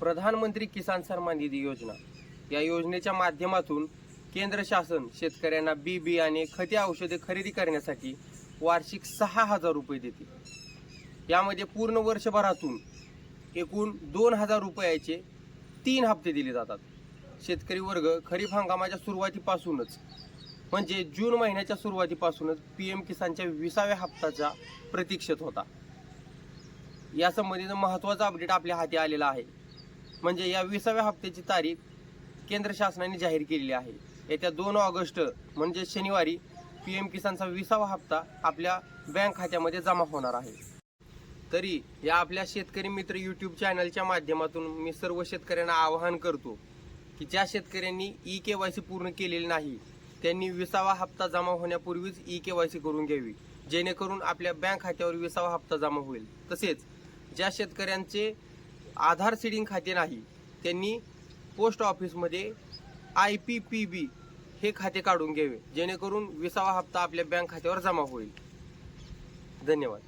प्रधानमंत्री किसान सन्मान निधी योजना. या योजनेच्या माध्यमातून केंद्र शासन शेतकऱ्यांना बी बियाणे खते औषधे खरेदी करण्यासाठी वार्षिक सहा हजार रुपये देते. यामध्ये पूर्ण वर्षभरातून एकूण दोन हजार रुपयाचे तीन हप्ते दिले जातात. शेतकरी वर्ग खरीप हंगामाच्या सुरुवातीपासूनच म्हणजे जून महिन्याच्या सुरुवातीपासूनच पी एम किसानच्या विसाव्या हप्त्याच्या प्रतीक्षेत होता. या महत्त्वाचा अपडेट आपल्या हाती आलेला आहे. म्हणजे या विसाव्या हप्त्याची तारीख केंद्र शासनाने जाहीर केलेली आहे. येत्या दोन ऑगस्ट म्हणजे शनिवारी पी एम किसानचा विसावा हप्ता आपल्या बँक खात्यामध्ये जमा होणार आहे. तरी या आपल्या शेतकरी मित्र यूट्यूब चॅनलच्या माध्यमातून मी सर्व शेतकऱ्यांना आवाहन करतो की ज्या शेतकऱ्यांनी ई के वाय सी पूर्ण केलेली नाही त्यांनी विसावा हप्ता जमा होण्यापूर्वीच ई के वाय सी करून घ्यावी जेणेकरून आपल्या बँक खात्यावर विसावा हप्ता जमा होईल. तसेच ज्या शेतकऱ्यांचे आधार सीडिंग खाते नाही त्यांनी पोस्ट ऑफिसमध्ये आय पी पी बी हे खाते काढून घ्यावे जेणेकरून विसावा हप्ता आपल्या बँक खात्यावर जमा होईल. धन्यवाद.